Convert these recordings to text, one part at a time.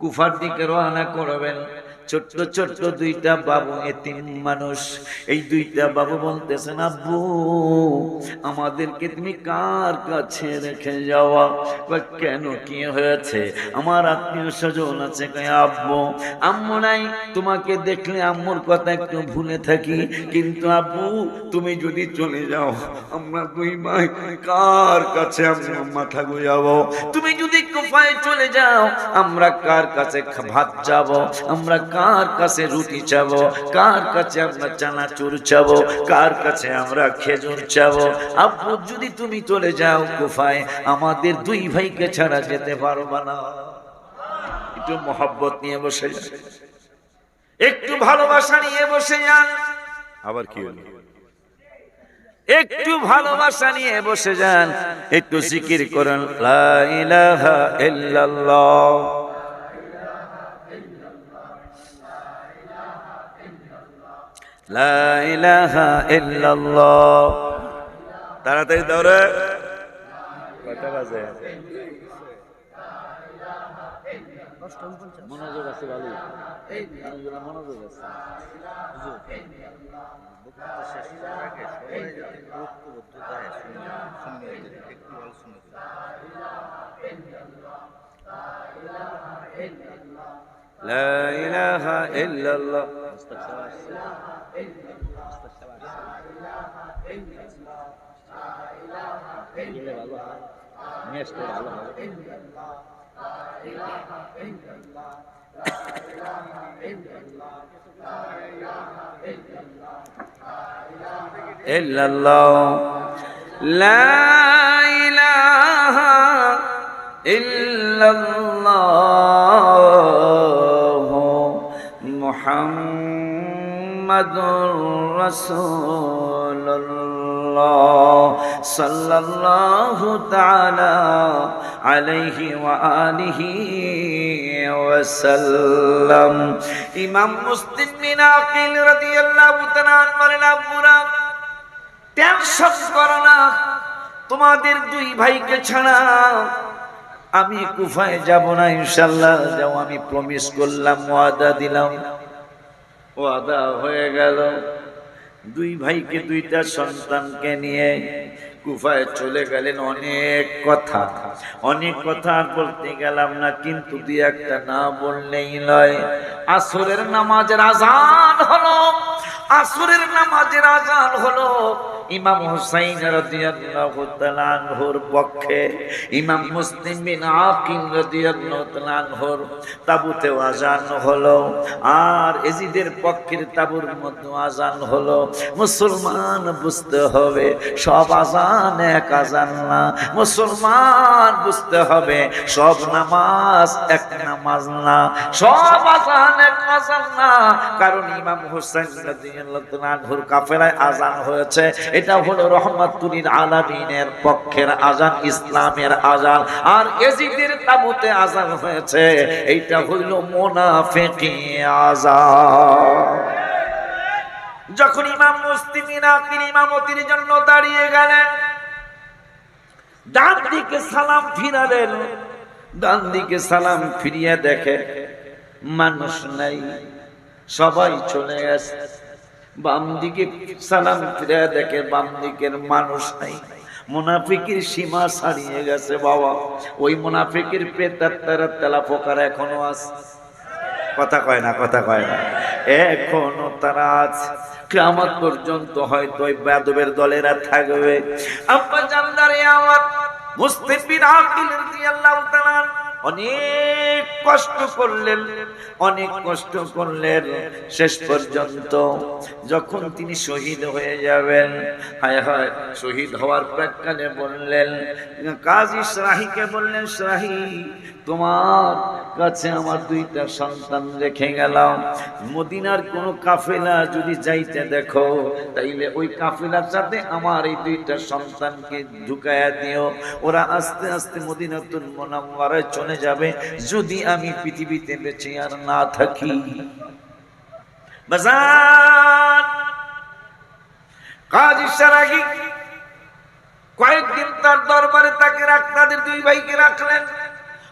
কুফার দিকে রওনা করবেন। ছোট্ট ছোট্ট দুইটা বাবু এতিম মানুষ। এই দুইটা বাবু বলতেছেন, আব্বু, আমাদেরকে তুমি কার কাছে রেখে যাওয়া বা কেন কি হয়েছে? আমার আত্মীয় স্বজন আছে। আব্বু, আম্মু নাই, তোমাকে দেখলে আম্মুর কথা একটু ভুলে থাকি। কিন্তু আব্বু, তুমি যদি চলে যাও, আমরা দুই ভাই কার কাছে আমরা মাথা গুজাবো তুমি যদি কুফায় চলে যাও, আমরা কার কাছে ভাত চাবো? আমরা কার কাছে রুটি চাবো? কার কাছে আমরা চানাচুর চাবো? কার কাছে আমরা খেজুর চাবো? আব্বু যদি তুমি চলে যাও কুফায় আমাদের দুই ভাইকে ছাড়া যেতে পারবা না। একটু মহব্বত নিয়ে বসে যান। একটু ভালোবাসা নিয়ে বসে যান। আবার কি হলো? একটু ভালোবাসা নিয়ে বসে যান। একটু জিকির করেন লা ইলাহা ইল্লাল্লাহ। তাড়াতাড়ি দৌড়ে কয়টা বাজে মনোযোগ আছে ভালো মনোযোগ আছে লা ইলাহা ইল্লাল্লাহ illallah illallah muhammadur rasulullah sallallahu ta'ala alayhi wa alihi ওয়াসাল্লাম। ইমাম মুসলিম বিন আকিল রাদিয়াল্লাহু তাআলা বলেন, আব্বুরা, টেনশন করো না, তোমাদের দুই ভাইকে ছাড়া আমি কুফায় যাব না ইনশাল্লাহ যাও, আমি প্রমিস করলাম, ওয়াদা দিলাম। ওয়াদা হয়ে গেল। দুই ভাইকে, দুইটা সন্তানকে নিয়ে কুফায় চলে গেলেন অনেক কথা। অনেক কথা বলতে গেলাম না, কিন্তু দুই একটা না বললেই নয়। আসরের নামাজের আজান হলো। আসরের নামাজের আজান হলো। ইমাম হুসাইন রাদিয়াল্লাহু তাআলা আনহুর পক্ষে, ইমাম মুসলিম বিন আকিল রাদিয়াল্লাহু তাআলা আনহুর তাবুতে আজান হলো। আর এজিদের পক্ষের তাবুর মধ্যে আজান হলো। মুসলমান বুঝতে হবে, সব আজান এক আজান না। মুসলমান বুঝতে হবে, সব নামাজ এক নামাজ না। সব আজান এক আজান না। কারণ ইমাম হুসাইন রাদিয়াল্লাহু তাআলা আনহুর কাফেলায় আজান হয়েছে। এটা হলো রহমাতুলিল আলামিনের পক্ষের আজান, ইসলামের আজান। আর এজিদের তাবুতে আজান হয়েছে, এইটা হইল মুনাফিকি আজান। যখন ইমাম মুসলিমিন আকিল ইমামতির জন্য দাঁড়িয়ে গেলেন ডান দিকে সালাম ফিরালেন ডান দিকে সালাম ফিরিয়ে দেখে, মানুষ নাই, সবাই চলে গেছে। বাম দিকে সালাম ফিরে দেখে বাম দিকের মানুষ নাই। মুনাফিকের সীমা ছাড়িয়ে গেছে বাবা। ওই মুনাফিকের প্রেতার তেলা পোকার এখনও আছে। কথা কয় না, কথা কয় না। এখনও তারা আছে। কিয়ামত পর্যন্ত হয়তো ওই বেদবের দলেরা থাকবে। আব্বা জানদারে আমার বিন আকিল রাদিয়াল্লাহু তাআলা অনেক কষ্ট করলেন, অনেক কষ্ট করলেন। শেষ পর্যন্ত যখন তিনি শহীদ হয়ে যাবেন, হায় হায়, শহীদ হওয়ার প্রাক্কালে বললেন, কাজী সাহিকে বললেন, শাহি তোমার কাছে আমার দুইটা সন্তান রেখে গেলাম। মদিনার কোনো কাফেলা যদি যাইতে দেখো, তাইলে ওই কাফেলার সাথে আমার এই দুইটা সন্তানকে ঢুকায়া দিও। ওরা আস্তে আস্তে মদিনাতুল মোনাম্মারায় চলে যাবে, যদি আমি পৃথিবীতে বেঁচে আর না থাকি। বাজান কাজী সারাগি কয়েকদিন তার দরবারে তাকে রাখ তাদের দুই ভাইকে রাখলেন।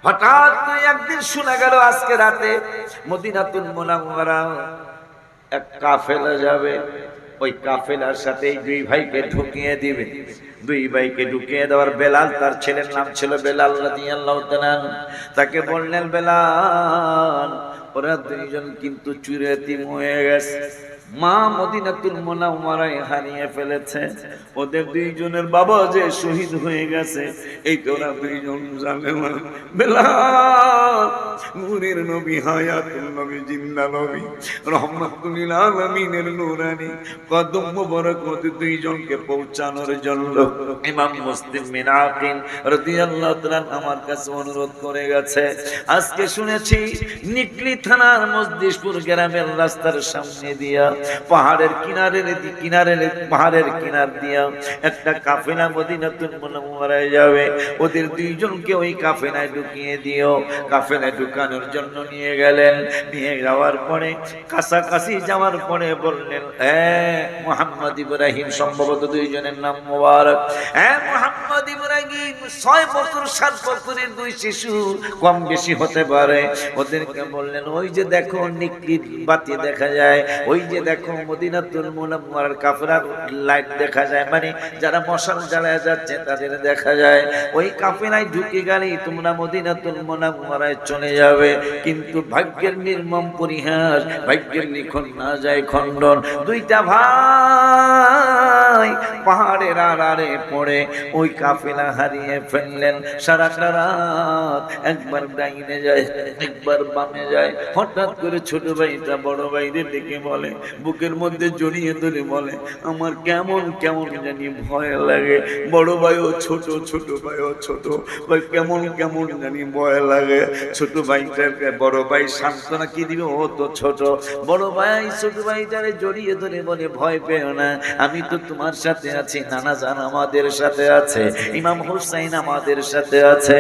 হঠাৎ একদিন শোনা গেল আজকে রাতে মদিনাতুল মোনাওয়ারা এক কাফেলা যাবে। ওই কাফেলার সাথে দুই ভাইকে ঢুকিয়ে দিবে। দুই ভাইকে ঢুকিয়ে দেওয়ার বেলাল, তার ছেলের নাম ছিল বেলাল রাদিয়াল্লাহু তাআলা তাকে বললেন, বেলাল, ওরা দুইজন কিন্তু চুরেতিম হয়ে গেছে। মা মদিনাতুল মোনাওয়ারায় হারিয়ে ফেলেছে। ওদের দুইজনের বাবা যে শহীদ হয়ে গেছে, এই তো ওরা দুইজন জানে বেলাল, নূরের নবী, হায়াতুল নবী জিন্দা নবী রহমাতুল আলামিনের কদম দুইজনকে পৌঁছানোর জন্য ইমাম মুসলিম আকিল রাদিয়াল্লাহু তাআলা আমার কাছে অনুরোধ করে গেছে। আজকে শুনেছি নিকলি থানার মসজিদপুর গ্রামের রাস্তার সামনে দিয়া পাহাড়ের কিনারের কিনারের পাহাড়ের কিনার দিয়া একটা কাফেলা মদিনাতুল মুনাওয়ারায় যাবে। ওদের দুইজনকে ওই কাফেলায় ঢুকিয়ে দিও। কাফেলায় ঢুকানোর জন্য নিয়ে গেলেন। নিয়ে যাওয়ার পরে কাছাকাছি যাওয়ার পরে বললেন হ্যাঁ মোহাম্মদ ইব্রাহিম, সম্ভবত দুইজনের নাম মোবারক। হ্যাঁ মোহাম্মদ ইব্রাহিম, ছয় বছর, সাত বছরের দুই শিশু, কম বেশি হতে পারে। ওদেরকে বললেন, ওই যে দেখো নিকলি বাতি দেখা যায়। ওই যে দেখো মদিনাতুল মুনাওয়ারার কাফেলার লাইট দেখা যায় মানে যারা মশাল জ্বালায় যাচ্ছে তাদের দেখা যায়। ওই কাফেলায় ঢুকে গেলে তোমরা মদিনাতুল মুনাওয়ারায় চলে যাবে। কিন্তু ভাগ্যের নির্মম পরিহাস, ভাগ্যের লিখন না যায় খণ্ডন। দুইটা ভাই পাহাড়ের আড়ারে পড়ে ওই কাফেলা হারিয়ে ফেললেন। সারাটা রাত একবার ডাইনে যায়, একবার বামে যায়। হঠাৎ করে ছোট ভাইটা, বড় ভাইদের ডেকে বলে, বুকের মধ্যে জড়িয়ে ধরে বলে, আমার কেমন কেমন জানি ভয় লাগে। বড় ভাইও ছোট ছোট ভাইও ছোট। ভাই, কেমন কেমন জানি ভয় লাগে। ছোট ভাইটাকে বড় ভাই সান্ত্বনা কি দিবে? ও তো ছোট। বড় ভাই, ছোট ভাইটারে জড়িয়ে ধরে বলে, ভয় পেও না। আমি তো তোমার সাথে আছি, নানা জান আমাদের সাথে আছে, ইমাম হুসাইন আমাদের সাথে আছে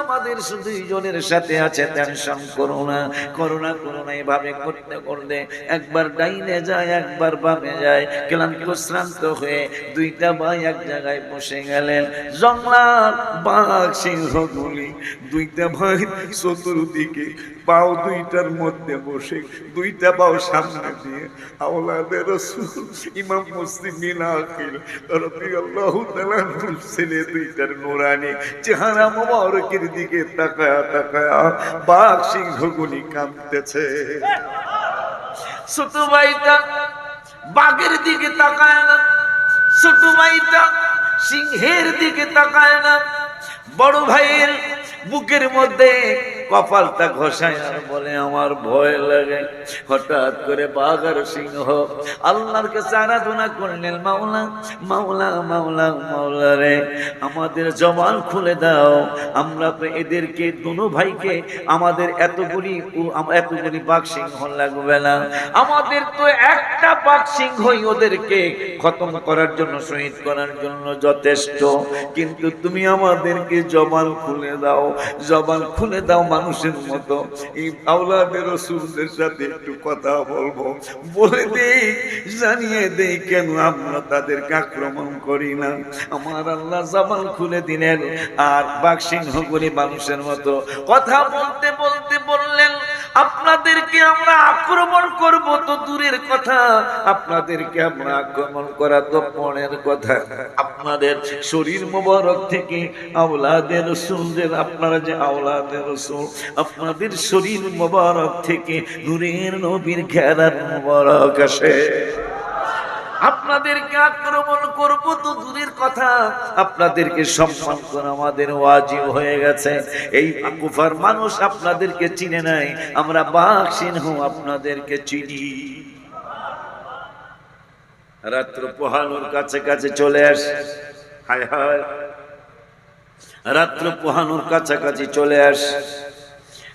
আমাদের দুইজনের সাথে আছে টেনশন করো না করতে করতে একবার ডাইনে যায়, একবার বামে যায়, ক্লান্ত শ্রান্ত হয়ে দুইটা ভাই এক জায়গায় বসে গেলেন জঙ্গলার বাঘ সিংহগুলি দুইটা ভাই চতুর্দিকে পাও দুইটার মধ্যে বসে, দুইটা পাও সামনে দিয়ে আওলাদের ইমাম মুসলিম বিন আকিল রাদিয়াল্লাহু তাআলা ছেলে দুইটার নুরানি চেহারা মোবারকের দিকে তাকায়া তাকায়া বাঘ সিংহগুলি কাঁদতেছে। ছোট ভাইটা বাঘের দিকে তাকায় না, ছোট ভাইটা সিংহের দিকে তাকায় না, বড় ভাইয়ের বুকের মধ্যে কপালটা ঘষায় আর বলে, আমার ভয় লাগে। হঠাৎ করে বাঘ আর সিংহ, আল্লাহর কাছে আরাধনা করলেন, মাওলা মাওলা মাওলা মাওলা রে, আমাদের জবান খুলে দাও। আমরা তো এদেরকে, দুনো ভাইকে, আমাদের এতগুলি এতগুলি বাঘ সিংহ লাগবে না। আমাদের তো একটা বাঘ সিংহই ওদেরকে খতম করার জন্য, শহীদ করার জন্য যথেষ্ট। কিন্তু তুমি আমাদেরকে জবান খুলে দাও জবান খুলে দাও মানুষের মতো। এই আওলাদের রসুলদের সাথে একটু কথা বলব। বলে দেই, জানিয়ে দেই কেন আমরা তাদেরকে আক্রমণ করি না? আমার আল্লাহ জবান খুলে দিলেন আর বাঘ সিংহ করে মানুষের মতো। কথা বলতে বলতে বললেন, আপনাদেরকে আমরা আক্রমণ করব তো দূরের কথা। আপনাদেরকে আমরা আক্রমণ করা তো মনের কথা। আপনাদের শরীর মোবারক থেকে আওলাদের রসুলদের, আপনারা যে আওলাদের রসুল আপনাদের শরীর মোবারক থেকে নূরের নবীর ঘেরার মোবারক আসে। আপনাদেরকে আক্রমণ করব তো দূরের কথা। আপনাদেরকে সম্মান করা আমাদের ওয়াজিব হয়ে গেছে। এই কুফার মানুষ আপনাদেরকে চিনে নাই। আমরা বাঘ সিংহ আপনাদেরকে চিনি। রাত্র পোহানোর কাছে কাছে চলে আসে। হায় হায়। রাত্র পোহানোর কাছাকাছি চলে আসে।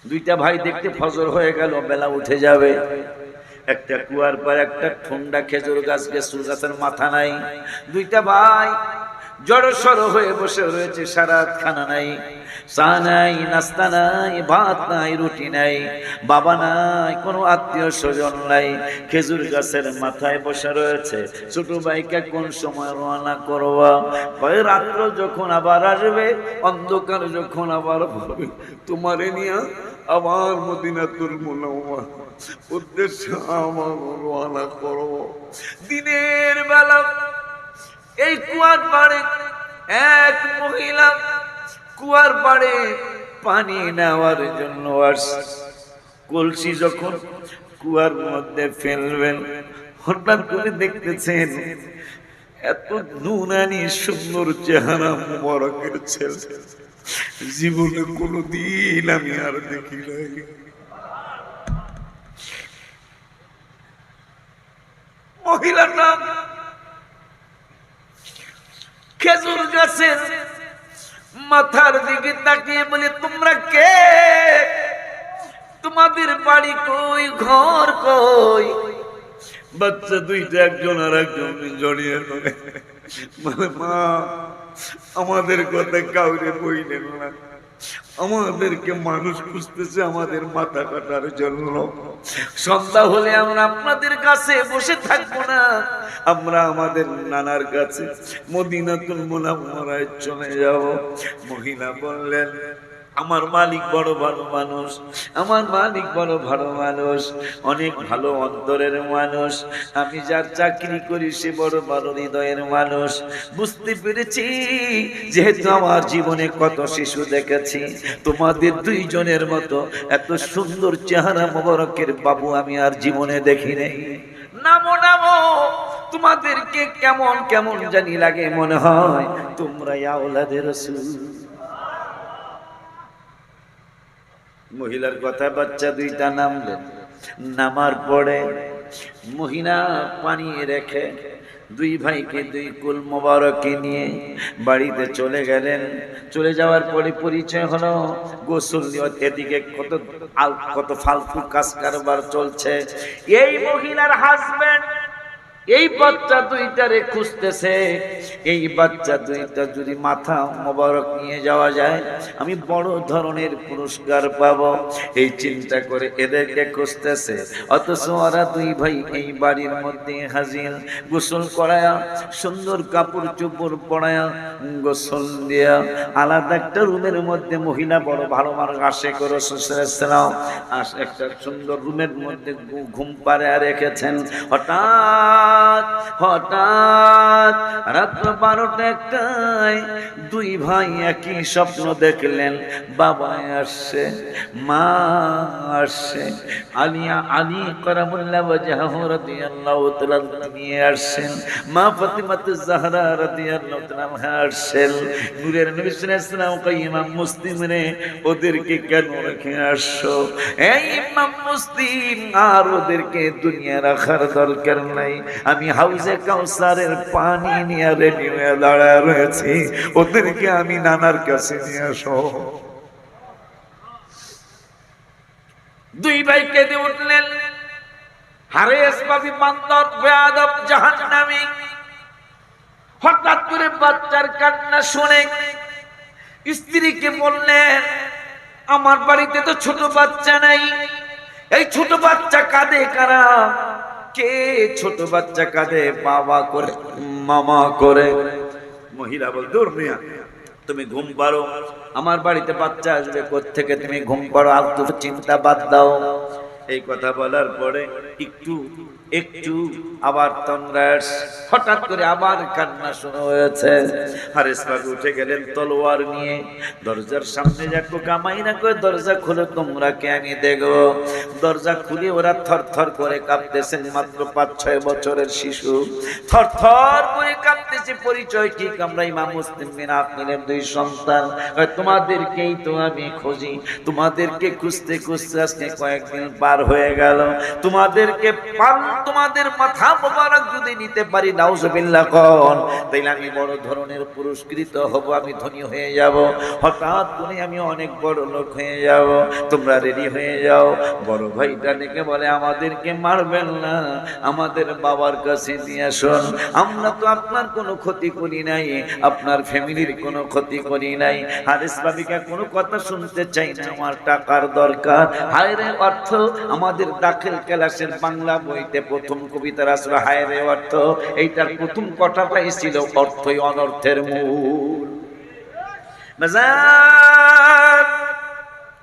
দুইটা ভাই দেখতে ফজর হয়ে গেল, বেলা উঠে যাবে। একটা কুয়ার পর একটা ঠোন্ডা খেজুর গাছ খেজুর গাছের মাথা নাই। দুইটা ভাই জড়সড় হয়ে বসে রয়েছে সারাত খানা নাই, চা নাই, নাস্তা নাই, ভাত নাই, রুটি নাই, বাবা নাই, কোনো আত্মীয় স্বজন নাই। খেজুর গাছের মাথায় বসে রয়েছে, ছোট ভাইকে কোন সময় রওনা করবা? কয়, রাত্র যখন আবার আসবে, অন্ধকার যখন আবার তোমারে নিয়ে আবার মদিনাতুল মুনাওয়া উদ্দেশ্য আমার রওনা করব দিনের বেলা এই কুয়ার পাড়ে এক মহিলা কুয়ার পাড়ে পানি নেওয়ার জন্য আসছে। কলসি যখন কুয়ার মধ্যে ফেলবেন, হঠাৎ করে দেখতেছেন এত নুনানি সুন্দর চেহারা মোবারকের ছেলে। জীবনে কোনোদিন আমি আর দেখি নাই। মহিলার নাম খেজুর গাছের মাথার দিকে তাকিয়ে বলে, তোমরা কে? তোমাদের বাড়ি কই? ঘর কই? বাচ্চা দুইটা একজন আর একজন জড়িয়ে মানে মা, আমাদের কথা কাউরে বইলেন না। আমাদেরকে মানুষ খুঁজতেছে আমাদের মাথা কাটার জন্য। সন্ধ্যা হলে আমরা আপনাদের কাছে বসে থাকব না। আমরা আমাদের নানার কাছে মদিনাতুল মরায় চলে যাব। মহিলা বললেন আমার মালিক বড় ভালো মানুষ, আমার মালিক বড় ভালো মানুষ, অনেক ভালো অন্তরের মানুষ। আমি যার চাকরি করি সে বড় ভালো হৃদয়ের মানুষ। বুঝতে পেরেছি? যেহেতু আমার জীবনে কত শিশু দেখেছি, তোমাদের দুইজনের মতো এত সুন্দর চেহারা মোবারকের বাবু আমি আর জীবনে দেখি নেই। নামো নামো, তোমাদেরকে কেমন কেমন জানি লাগে মনে হয় তোমরা আওলাদের রসুল। মহিলার কথা বাচ্চা দুইটা নামলেন নামার পরে মহিলা পানি রেখে দুই ভাইকে দুই কুল মোবারকে নিয়ে বাড়িতে চলে গেলেন। চলে যাওয়ার পরে পরিচয় হলো, গোসল এদিকে কত কত ফালতু কাজ কারবার চলছে। এই মহিলার হাজবেন্ড এই বাচ্চা দুইটারে খুঁজতেছে, এই বাচ্চা দুইটা যদি মাথা মোবারক নিয়ে যাওয়া যায়, আমি বড় ধরনের পুরস্কার পাবো। এই চিন্তা করে এদেরকে খুঁজতেছে। অথচ ওরা দুই ভাই এই বাড়ির মধ্যে হাজির। গোসল করায়া, সুন্দর কাপড় চোপড় পরায়া, গোসল দিয়া আলাদা একটা রুমের মধ্যে মহিলা, বড় ভালো মানুষ আসে করে সুসলাম আস একটা সুন্দর রুমের মধ্যে ঘুম পাড়ে রেখেছেন। হঠাৎ হঠাৎ রাত্র বারোটা একটায় দুই ভাই একই স্বপ্ন দেখলেন, বাবা আসছে, মা আসছে, আলিয়া আলী করামুল্লাহ ওয়াজহাহু রাদিয়াল্লাহু তাআলা নিয়ে আসছেন, মা ফাতিমাতুজ জাহরা রাদিয়াল্লাহু তাআলা আসছেন, নূরের নবী কই ইমাম মুসলিম রে ওদেরকে কেন রেখে আসছো? এই ইমাম মুসলিম, আর ওদেরকে দুনিয়া রাখার দরকার নাই। আমি হাউজে কাউসারের পানি নিয়ে রেডি হয়ে দাঁড়ায় রয়েছি। ওদেরকে আমি নানার কাছে নিয়ে আসো। দুই ভাই কেঁদে উঠলেন। হারেস বাবি বান্দর, বেয়াদব, জাহান্নামী। হঠাৎ করে বাচ্চার কান্না শুনে স্ত্রীকে বললেন, আমার বাড়িতে তো ছোট বাচ্চা নাই। এই ছোট বাচ্চা কাঁদে কারা? কে ছোট বাচ্চা কাঁদে বাবা করে, মামা করে। মহিলা বল, দূর মিয়া, তুমি ঘুম পারো আমার বাড়িতে বাচ্চা আসবে থেকে তুমি ঘুম পারো আর চিন্তা বাদ দাও। এই কথা বলার পরে একটু একটু আবার তন্দ্রাস হঠাৎ করে আবার কান্না শুরু হয়েছে। হারেস বাবু উঠে গেলেন তলোয়ার নিয়ে। দরজার সামনে যাকো, কামাই না করে দরজা খুলে তোমরা কে আমি দেখব। দরজা খুলে ওরা থর থর করে কাঁপতেছেন মাত্র পাঁচ ছয় বছরের শিশু। থর থর করে কাঁপতেছে পরিচয় ঠিক, আমরা ইমাম মুসলিম বিন আকিলের দুই সন্তান। তোমাদেরকেই তো আমি খুঁজি। তোমাদেরকে খুঁজতে খুঁজতে আজকে কয়েকদিন পার হয়ে গেল। তোমাদেরকে পাল তোমাদের মাথা মোবারক যদি নিতে পারি, নাউজুবিল্লাহ কোন। তাইলে আমি বড় ধরনের পুরস্কৃত হব, আমি ধনী হয়ে যাব। হঠাৎ করে আমি অনেক বড় লোক হয়ে যাব। তোমরা রেডি হয়ে যাও। বড় ভাইটা ডেকে বলে, আমাদেরকে মারবেন না। আমাদের বাবার কাছে নিয়ে আসুন। আমরা তো আপনার কোনো ক্ষতি করি নাই। আপনার ফ্যামিলির কোনো ক্ষতি করি নাই। হারিস বাবিকা কোনো কথা শুনতে চাই না। আমার টাকার দরকার। হায়রে অর্থ আমাদের দাখিল ক্লাসের বাংলা বইতে প্রথম কবিতার আসলে হায়রে অর্থ, এইটার প্রথম কথাটাই ছিল অর্থই অনর্থের মূল।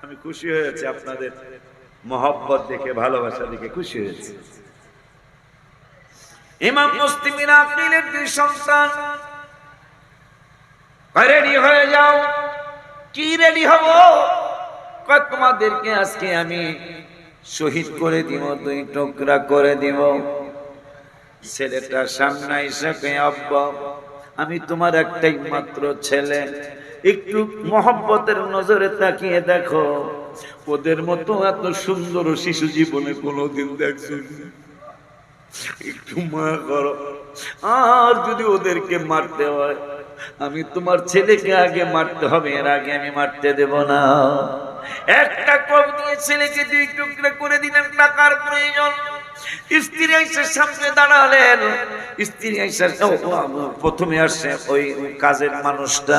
আমি খুশি হয়েছি আপনাদের মহব্বত দেখে, ভালোবাসা দেখে খুশি হয়েছি। ইমাম মুসলিমিন আকিলের দুই সন্তান রেডি হয়ে যাও। কি রেডি হব? তোমাদেরকে আজকে আমি শহীদ করে দিব, দুই টুকরা করে দিব। ছেলেটা সামনে এসে আব্বা, আমি তোমার একটাই মাত্র ছেলে। একটু মহব্বতের নজরে তাকিয়ে দেখো। ওদের মতো এত সুন্দর শিশু জীবনে কোনোদিন দেখছ একটু মা করো। আর যদি ওদেরকে মারতে হয়, আমি তোমার ছেলেকে আগে মারতে হবে, এর আগে আমি মারতে দেব না। একটা কম দিয়ে ছেলেকে দুই টুকরা করে দিলেন টাকার প্রয়োজন। স্ত্রী এসে সামনে দাঁড়ালেন। স্ত্রী ও, প্রথমে আসছে ওই কাজের মানুষটা।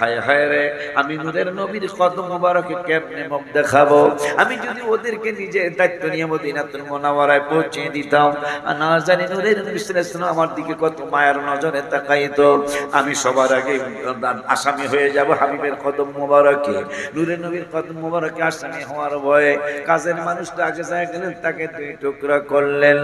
হায় হায় রে আমি নবীর মোবারকে কেমনে মুখ দেখাবো? আমি যদি ওদেরকে নিজে দায়িত্ব নিয়ে মদিনাতুল মোনাওয়ারায় পৌঁছে দিতাম না জানি ওয়াসাল্লাম আমার দিকে কত মায়ের নজরে তাকাইতো। আমি সবার আগে আসামি হয়ে যাব হাবিবের কদম মোবারকে। নূরের নবীর কদম মোবারকে আসামি হওয়ার ভয়ে কাজের মানুষটা আগে যায় গেলেন তাকে দুই টুকরা করলেন